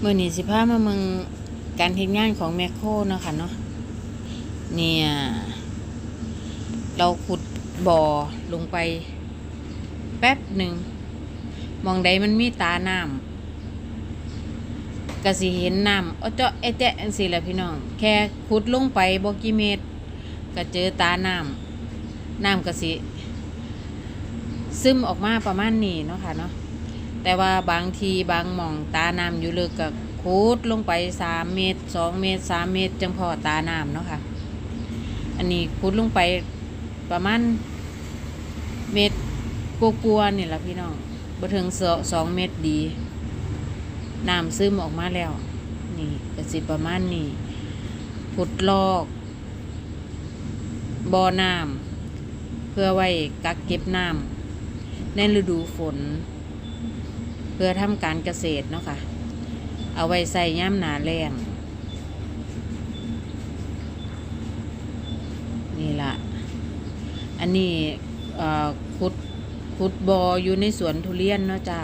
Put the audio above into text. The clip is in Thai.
เมื่อนี้สิพามาเมืองการเฮ็ดงานของแมคโครเนาะค่ะเนาะเนี่ย เราขุดบ่อลงไปแป๊บหนึ่ง มองใดมันมีตาน้ำก็สิเห็นน้ำเอเจาะไอ้แจ๊ะจังซี่แหละพี่น้อง แค่ขุดลงไปบกี่เมตร ก็เจอตาน้ำน้ำก็สิ ซึมออกมาประมาณนี้เนาะค่ะเนาะ แต่ว่าบางทีบางหม่องตาน้ำอยู่ลึกกับคูดลงไปสามเมตรสองเมตรสามเมตรจังพอตาน้ำเนาะค่ะ อันนี้คูดลงไปประมาณเมตรกลัวๆนี่แหละพี่น้องบ่ถึงสสองเมตรดีน้ำซึมออกมาแล้ว นี่ก็สิประมาณนี้ขุดลอกบ่อน้ำเพื่อไว้กักเก็บน้ำในฤดูฝน เพื่อทำการเกษตรเนาะค่ะ เอาไว้ใส่ย่ำหนาแรงนี่ละอันนี้คุดขุดบออยู่ในสวนทุเรียนเนาะจ้า